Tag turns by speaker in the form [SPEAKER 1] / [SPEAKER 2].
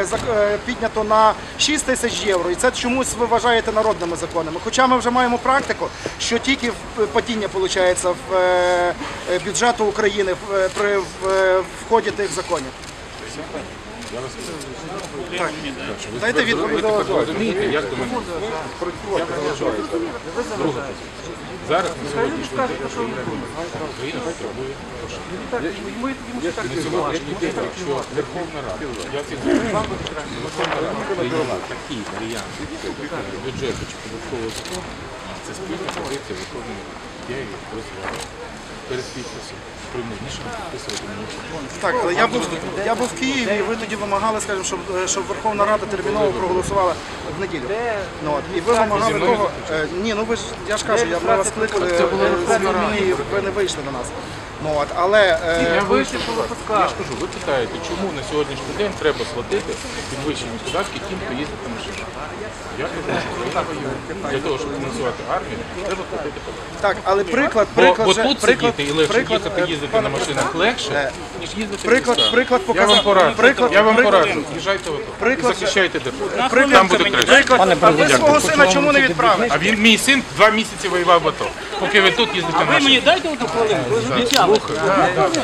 [SPEAKER 1] е, е, піднято на 6 тисяч євро, і це чомусь ви вважаєте народними законами. Хоча ми вже маємо практику, що тільки в- падіння виходить в е, е, бюджету України е, при е, вході тих законів. Так. Дайте відповідь.
[SPEAKER 2] Ви розумієте, як до мене? Я продовжую. Друга позиція. Зараз на сьогоднішній день Україна потребує грошей. На сьогоднішній день, якщо Верховна Рада, я ці Верховна Рада прийняла такий варіант бюджету чи податкового закону, це спільна позиція Верховної Ради. Я її розвиваю перед підписом. Примусніше підписувати.
[SPEAKER 1] Так, але я був я був в Києві, і ви тоді вимагали, скажімо, щоб, е, щоб Верховна Рада терміново проголосувала в неділю. Ну, от, і ви вимагали того. е, Ні, ну ви ж я ж кажу, я ми вас кликали е, ви не вийшли до нас. Ну от, але е,
[SPEAKER 2] Я вийшов, я ж кажу, ви питаєте, чому на сьогоднішній день треба платити підвищені податки тим, хто їздить на машині. Я кажу, що. Для того, щоб фінансувати армію, треба платити податки.
[SPEAKER 1] так, але приклад, приклад
[SPEAKER 2] бо
[SPEAKER 1] вже-
[SPEAKER 2] тут
[SPEAKER 1] приклад,
[SPEAKER 2] сидіти і легше
[SPEAKER 1] приклад,
[SPEAKER 2] їхати,
[SPEAKER 1] е,
[SPEAKER 2] їздити на машинах легше,
[SPEAKER 1] е,
[SPEAKER 2] ніж їздити
[SPEAKER 1] приклад-
[SPEAKER 2] в містах.
[SPEAKER 1] приклад
[SPEAKER 2] Я вам
[SPEAKER 1] показав-
[SPEAKER 2] пораджу.
[SPEAKER 1] приклад-
[SPEAKER 2] я вам
[SPEAKER 1] приклад-
[SPEAKER 2] пораджу. Їжджайте в АТО. І
[SPEAKER 1] Приклад-
[SPEAKER 2] захищайте державу.
[SPEAKER 1] приклад,
[SPEAKER 2] Там буде краще.
[SPEAKER 1] приклад, а ви свого сина чому не відправили?
[SPEAKER 2] А він, мій син, два місяці воював в АТО. Поки ви тут їздите на
[SPEAKER 3] Ви
[SPEAKER 2] машині.
[SPEAKER 3] мені дайте одну хвилину, ви ж обіцяли. Слухай.